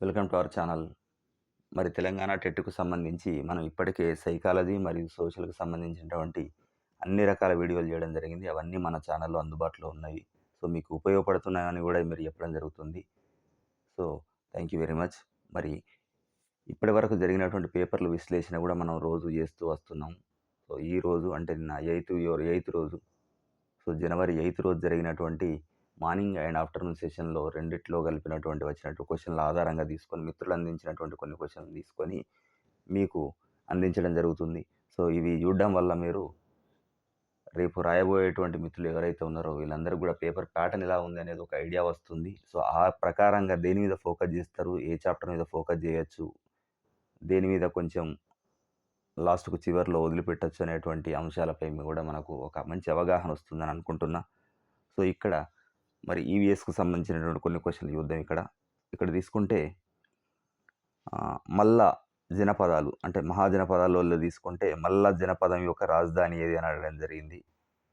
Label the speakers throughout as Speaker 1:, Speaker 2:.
Speaker 1: Welcome to our channel. మరి తెలంగాణ టెట్కు సంబంధించి మనం ఇప్పటికే సైకాలజీ మరియు సోషల్కి సంబంధించినటువంటి అన్ని రకాల వీడియోలు చేయడం జరిగింది. అవన్నీ మన ఛానల్లో అందుబాటులో ఉన్నాయి సో మీకు ఉపయోగపడుతున్నాయని కూడా మీరు చెప్పడం జరుగుతుంది. So thank you very much. మరి ఇప్పటి వరకు జరిగినటువంటి పేపర్ల విశ్లేషణ కూడా మనం రోజు చేస్తూ వస్తున్నాం. సో ఈ రోజు అంటే నా ఎయిత్ ఎయిత్ రోజు. సో జనవరి ఎయిత్ రోజు జరిగినటువంటి మార్నింగ్ అండ్ ఆఫ్టర్నూన్ సెషన్లో రెండిట్లో కలిపినటువంటి వచ్చినట్టు క్వశ్చన్ల ఆధారంగా తీసుకొని మిత్రులు అందించినటువంటి కొన్ని క్వశ్చన్లు తీసుకొని మీకు అందించడం జరుగుతుంది. సో ఇవి చూడడం వల్ల మీరు రేపు రాయబోయేటువంటి మిత్రులు ఎవరైతే ఉన్నారో వీళ్ళందరూ కూడా పేపర్ ప్యాటర్న్ ఎలా ఉంది అనేది ఒక ఐడియా వస్తుంది. సో ఆ ప్రకారంగా దేని మీద ఫోకస్ చేస్తారు ఏ చాప్టర్ మీద ఫోకస్ చేయొచ్చు దేని మీద కొంచెం లాస్ట్కు చివరిలో వదిలిపెట్టచ్చు అనేటువంటి అంశాలపై కూడా మనకు ఒక మంచి అవగాహన వస్తుందని అనుకుంటున్నా. సో ఇక్కడ మరి ఈవీఎస్కు సంబంధించినటువంటి కొన్ని క్వశ్చన్లు చూద్దాం ఇక్కడ. ఇక్కడ తీసుకుంటే మల్ల జనపదాలు అంటే మహాజనపదాలలో తీసుకుంటే మల్ల జనపదం యొక్క రాజధాని ఏది అని అడగడం జరిగింది.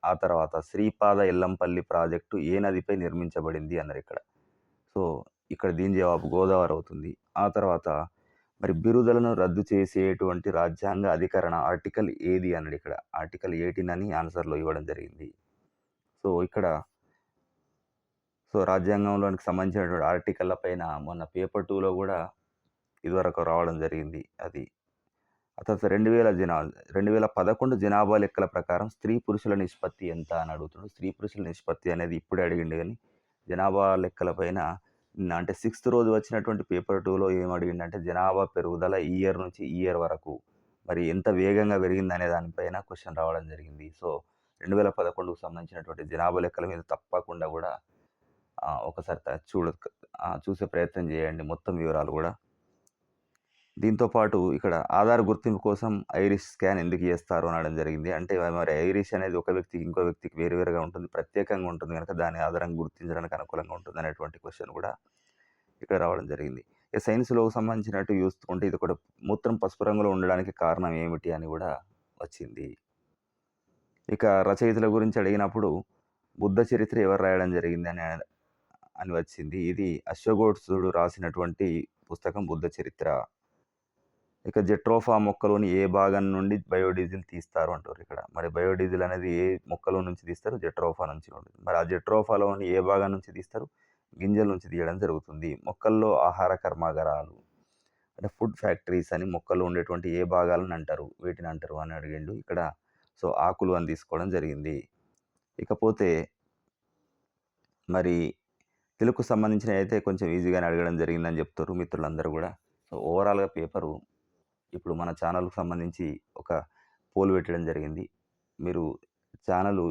Speaker 1: ఆ తర్వాత శ్రీపాద ఎల్లంపల్లి ప్రాజెక్టు ఏ నదిపై నిర్మించబడింది అన్నారు ఇక్కడ. సో ఇక్కడ దీని జవాబు గోదావరి అవుతుంది. ఆ తర్వాత మరి బిరుదులను రద్దు చేసేటువంటి రాజ్యాంగ అధికరణ ఆర్టికల్ ఏది అన్నాడు ఇక్కడ. ఆర్టికల్ ఎయిటీన్ అని ఆన్సర్లో ఇవ్వడం జరిగింది. సో ఇక్కడ సో రాజ్యాంగంలోనికి సంబంధించినటువంటి ఆర్టికల్ల పైన మొన్న పేపర్ టూలో కూడా ఇదివరకు రావడం జరిగింది అది. ఆ రెండు వేల జనా రెండు వేల పదకొండు జనాభా లెక్కల ప్రకారం స్త్రీ పురుషుల నిష్పత్తి ఎంత అని అడుగుతున్నాడు. స్త్రీ పురుషుల నిష్పత్తి అనేది ఇప్పుడే అడిగిండు కానీ జనాభా లెక్కల పైన అంటే సిక్స్త్ రోజు వచ్చినటువంటి పేపర్ టూలో ఏం అడిగిండంటే జనాభా పెరుగుదల ఈ ఇయర్ నుంచి ఈ ఇయర్ వరకు మరి ఎంత వేగంగా పెరిగింది అనే దానిపైన క్వశ్చన్ రావడం జరిగింది. సో రెండు వేల పదకొండుకు సంబంధించినటువంటి జనాభా లెక్కల మీద తప్పకుండా కూడా ఒకసారి చూడ చూసే ప్రయత్నం చేయండి మొత్తం వివరాలు కూడా. దీంతో పాటు ఇక్కడ ఆధార్ గుర్తింపు కోసం ఐరిష్ స్కాన్ ఎందుకు చేస్తారు అనడం జరిగింది. అంటే మరి ఐరిష్ అనేది ఒక వ్యక్తికి ఇంకో వ్యక్తికి వేరువేరుగా ఉంటుంది ప్రత్యేకంగా ఉంటుంది కనుక దాని ఆధారంగా గుర్తించడానికి అనుకూలంగా ఉంటుంది అనేటువంటి క్వశ్చన్ కూడా ఇక్కడ రావడం జరిగింది. ఇక సైన్స్లో సంబంధించినట్టు చూసుకుంటే ఇది కూడా మూత్రం పసుపు రంగులో ఉండడానికి కారణం ఏమిటి అని కూడా వచ్చింది. ఇక రచయితల గురించి అడిగినప్పుడు బుద్ధ చరిత్ర ఎవరు రాయడం జరిగింది అని అని వచ్చింది. ఇది అశ్వఘోత్సుడు రాసినటువంటి పుస్తకం బుద్ధ చరిత్ర. ఇక జెట్రోఫా మొక్కలోని ఏ భాగం నుండి బయోడీజిల్ తీస్తారు అంటారు ఇక్కడ. మరి బయోడీజిల్ అనేది ఏ మొక్కలో నుంచి తీస్తారు? జెట్రోఫా నుంచి ఉంటుంది. మరి ఆ జెట్రోఫాలోని ఏ భాగం నుంచి తీస్తారు? గింజల నుంచి తీయడం జరుగుతుంది. మొక్కల్లో ఆహార కర్మాగారాలు అంటే ఫుడ్ ఫ్యాక్టరీస్ అని మొక్కల్లో ఉండేటువంటి ఏ భాగాలను అంటారు? వీటిని అంటారు అని అడిగిండు. ఇక్కడ సో ఆకులు అని తీసుకోవడం జరిగింది. ఇకపోతే మరి తెలుగుకు సంబంధించిన అయితే కొంచెం ఈజీగానే అడగడం జరిగిందని చెప్తారు మిత్రులందరూ కూడా. సో ఓవరాల్గా పేపరు ఇప్పుడు మన ఛానల్కు సంబంధించి ఒక పోల్ పెట్టడం జరిగింది. మీరు ఛానల్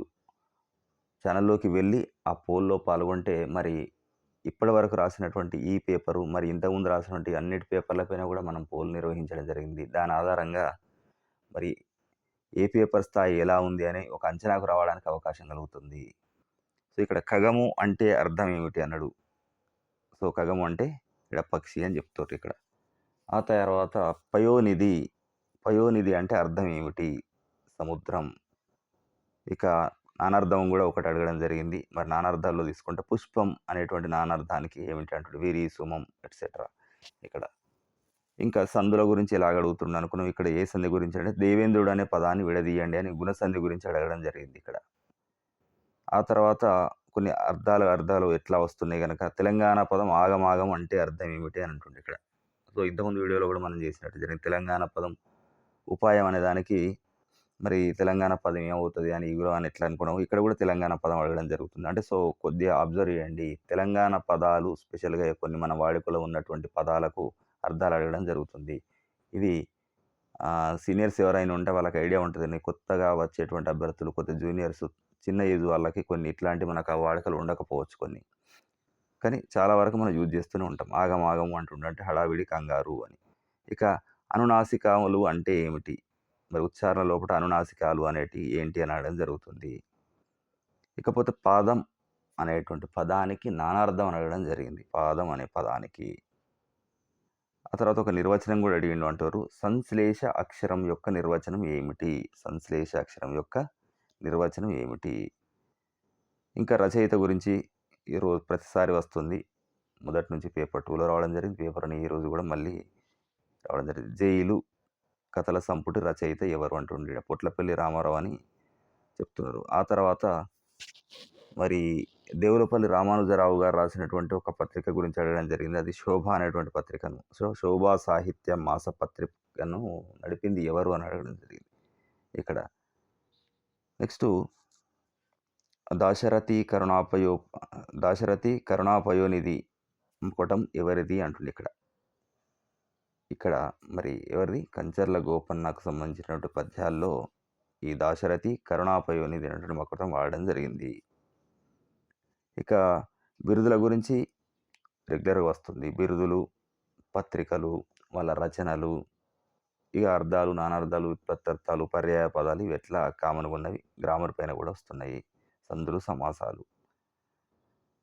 Speaker 1: ఛానల్లోకి వెళ్ళి ఆ పోల్లో పాల్గొంటే మరి ఇప్పటి వరకు రాసినటువంటి ఈ పేపరు మరి ఇంతకుముందు రాసినటువంటి అన్నిటి పేపర్లపైన కూడా మనం పోల్ నిర్వహించడం జరిగింది. దాని ఆధారంగా మరి ఏ పేపర్ స్థాయి ఎలా ఉంది అని ఒక అంచనాకు రావడానికి అవకాశం కలుగుతుంది. సో ఇక్కడ ఖగము అంటే అర్థం ఏమిటి అన్నాడు. సో ఖగము అంటే ఇక్కడ పక్షి అని చెప్తారు ఇక్కడ. ఆ తర్వాత పయోనిధి పయోనిధి అంటే అర్థం ఏమిటి? సముద్రం. ఇక నానార్థం కూడా ఒకటి అడగడం జరిగింది. మరి నానార్థాల్లో తీసుకుంటే పుష్పం అనేటువంటి నానార్థానికి ఏమిటి అంటాడు? వీరి సుమం ఎట్సెట్రా ఇక్కడ. ఇంకా సందుల గురించి ఎలాగ అడుగుతున్నాను అనుకున్నాం. ఇక్కడ ఏ సంధి గురించి అంటే దేవేంద్రుడు అనే పదాన్ని విడదీయండి అని గుణసంధి గురించి అడగడం జరిగింది ఇక్కడ. ఆ తర్వాత కొన్ని అర్థాలు అర్థాలు ఎట్లా వస్తున్నాయి కనుక తెలంగాణ పదం ఆగమాగం అంటే అర్థం ఏమిటి అని అంటుంది ఇక్కడ. సో ఇంతకుముందు వీడియోలో కూడా మనం చేసినట్టు జరిగింది. తెలంగాణ పదం ఉపాయం అనే దానికి మరి తెలంగాణ పదం ఏమవుతుంది అని ఇగురు అని ఎట్లా అనుకున్నాము? ఇక్కడ కూడా తెలంగాణ పదం అడగడం జరుగుతుంది. అంటే సో కొద్దిగా అబ్జర్వ్ చేయండి. తెలంగాణ పదాలు స్పెషల్గా కొన్ని మన వాడుకలో ఉన్నటువంటి పదాలకు అర్థాలు అడగడం జరుగుతుంది. ఇది సీనియర్స్ ఎవరైనా ఉంటే వాళ్ళకి ఐడియా ఉంటుంది కొత్తగా వచ్చేటువంటి అభ్యర్థులు కొత్త జూనియర్స్ చిన్న ఏజ్ వాళ్ళకి కొన్ని ఇట్లాంటి మనకు ఆ వాడుకలు ఉండకపోవచ్చు కొన్ని. కానీ చాలా వరకు మనం యూజ్ చేస్తూనే ఉంటాం. ఆగం ఆగం అంటుండే అంటే హడావిడి కంగారు అని. ఇక అనునాసికాలు అంటే ఏమిటి? మరి ఉచ్చారణ లోపల అనునాసికాలు అనేటి ఏంటి అని అనడం జరుగుతుంది. ఇకపోతే పాదం అనేటువంటి పదానికి నానార్థం అడగడం జరిగింది. పాదం అనే పదానికి. ఆ తర్వాత ఒక నిర్వచనం కూడా అడిగిండు అంటారు. సంశ్లేష అక్షరం యొక్క నిర్వచనం ఏమిటి? సంశ్లేష అక్షరం యొక్క నిర్వచనం ఏమిటి? ఇంకా రచయిత గురించి ఈరోజు ప్రతిసారి వస్తుంది. మొదటి నుంచి పేపర్ టూలో రావడం జరిగింది. పేపర్ అని ఈరోజు కూడా మళ్ళీ రావడం జరిగింది. జైలు కథల సంపుటి రచయిత ఎవరు అంటుండే పొట్లపల్లి రామారావు అని చెప్తున్నారు. ఆ తర్వాత మరి దేవులపల్లి రామానుజరావు గారు రాసినటువంటి ఒక పత్రిక గురించి అడగడం జరిగింది. అది శోభ అనేటువంటి పత్రికను. సో శోభా సాహిత్య మాస పత్రికను నడిపింది ఎవరు అని అడగడం జరిగింది. ఇక్కడ నెక్స్ట్ దాశరథి కరుణాపయో దాశరథి కరుణాపయోనిధి ముకటం ఎవరిది అంటుంది ఇక్కడ. ఇక్కడ మరి ఎవరిది? కంచర్ల గోపన్నకు సంబంధించినటువంటి పద్యాల్లో ఈ దాశరథి కరుణాపయోనిధి అనేటువంటి మొక్కటం వాడడం జరిగింది. ఇక బిరుదుల గురించి రెగ్యులర్గా వస్తుంది. బిరుదులు పత్రికలు వాళ్ళ రచనలు ఇక అర్థాలు నానార్థాలు ప్రత్యర్థాలు పర్యాయ పదాలు ఇవి ఎట్లా కామన్గా ఉన్నవి గ్రామర్ పైన కూడా వస్తున్నాయి. సందులు సమాసాలు.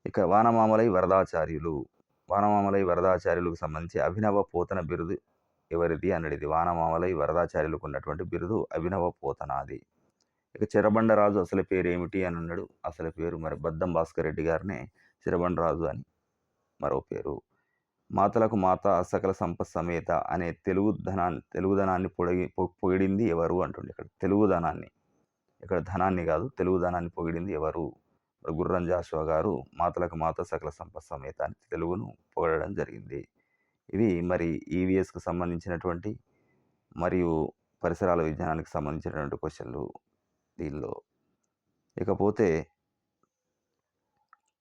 Speaker 1: ఇక వానమామలై వరదాచార్యులు. వానమామలై వరదాచార్యులకు సంబంధించి అభినవ పోతన బిరుదు ఎవరిది అన్నది వానమామలై వరదాచార్యులకు ఉన్నటువంటి బిరుదు అభినవ పోతనాది. ఇక చిరబండరాజు అసలు పేరు ఏమిటి అని అన్నాడు. అసలు పేరు మరి బద్దం భాస్కర్ రెడ్డి గారినే చిరబండరాజు అని మరో పేరు. మాతలకు మాత సకల సంపత్ సమేత అనే తెలుగు ధనాన్ని తెలుగుదనాన్ని పొడిగి పొగిడింది ఎవరు అంటుండే ఇక్కడ? తెలుగుదనాన్ని ఇక్కడ ధనాన్ని కాదు తెలుగుదనాన్ని పొగిడింది ఎవరు? గుర్రం జాషువా గారు మాతలకు మాత సకల సంపత్ సమేత అని తెలుగును పొగడడం జరిగింది. ఇవి మరి ఈవీఎస్కు సంబంధించినటువంటి మరియు పరిసరాల విజ్ఞానానికి సంబంధించినటువంటి క్వశ్చన్లు దీనిలో. ఇకపోతే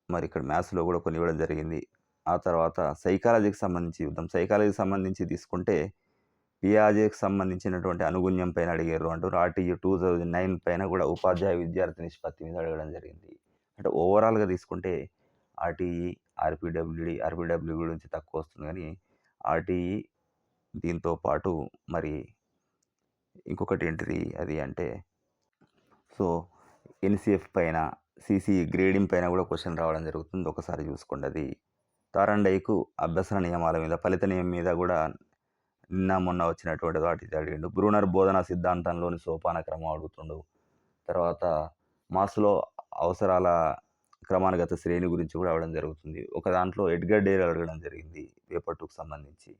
Speaker 1: మరి ఇక్కడ మ్యాథ్స్లో కూడా కొన్ని ఇవ్వడం జరిగింది. ఆ తర్వాత సైకాలజీకి సంబంధించి యుద్ధం. సైకాలజీకి సంబంధించి తీసుకుంటే పియాజేకి సంబంధించినటువంటి అనుగుణ్యం పైన అడిగారు అంటారు ఆర్టీయూ టూ థౌజండ్ నైన్ పైన కూడా ఉపాధ్యాయ విద్యార్థి నిష్పత్తి మీద అడగడం జరిగింది. అంటే ఓవరాల్గా తీసుకుంటే ఆర్టీఈ ఆర్పిడబ్ల్యూడి ఆర్పీడబ్ల్యూ గురించి తక్కువ వస్తుంది కానీ ఆర్టీఈ దీంతో పాటు మరి ఇంకొకటి ఏంటిది అది అంటే సో ఎన్సిఎఫ్ పైన సిసి గ్రేడింగ్ పైన కూడా క్వశ్చన్ రావడం జరుగుతుంది. ఒకసారి చూసుకోండి అది. తారండైకు అభ్యసన నియమాల మీద ఫలిత నియమం మీద కూడా నిన్న మొన్న వచ్చినటువంటి వాటి అడిగిండు. బ్రూనర్ బోధన సిద్ధాంతంలోని సోపాన క్రమం అడుగుతుండు. తర్వాత మాస్లో అవసరాల క్రమానుగత శ్రేణి గురించి కూడా అవ్వడం జరుగుతుంది. ఒక దాంట్లో ఎడ్గర్ డేర్ అడగడం జరిగింది పేపర్ సంబంధించి.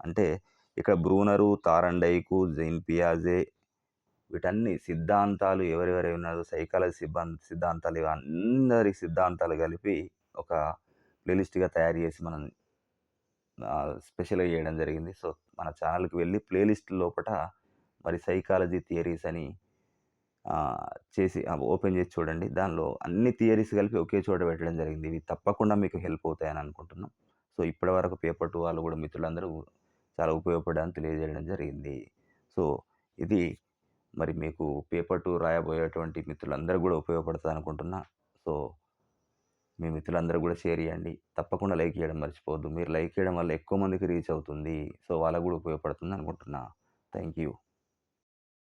Speaker 1: అంటే ఇక్కడ బ్రూనరు తారండైకు జైన్ పియాజే వీటన్ని సిద్ధాంతాలు ఎవరెవరు ఉన్నారో సైకాలజీ సిబ్బంది సిద్ధాంతాలు ఇవి అందరి సిద్ధాంతాలు కలిపి ఒక ప్లేలిస్ట్గా తయారు చేసి మనం స్పెషల్గా చేయడం జరిగింది. సో మన ఛానల్కి వెళ్ళి ప్లేలిస్ట్ లోపల మరి సైకాలజీ థియరీస్ అని చేసి ఓపెన్ చేసి చూడండి. దానిలో అన్ని థియరీస్ కలిపి ఒకే చోట పెట్టడం జరిగింది. ఇవి తప్పకుండా మీకు హెల్ప్ అవుతాయని అనుకుంటున్నాం. సో ఇప్పటి వరకు పేపర్ టూ వాళ్ళు కూడా మిత్రులందరూ చాలా ఉపయోగపడడానికి తెలియజేయడం జరిగింది. సో ఇది మరి మీకు పేపర్ టూ రాయబోయేటువంటి మిత్రులందరూ కూడా ఉపయోగపడుతుంది అనుకుంటున్నా సో మీ మిత్రులందరూ కూడా షేర్ చేయండి. తప్పకుండా లైక్ చేయడం మర్చిపోవద్దు. మీరు లైక్ చేయడం వల్ల ఎక్కువ మందికి రీచ్ అవుతుంది. సో వాళ్ళకు కూడా ఉపయోగపడుతుంది అనుకుంటున్నా. Thank you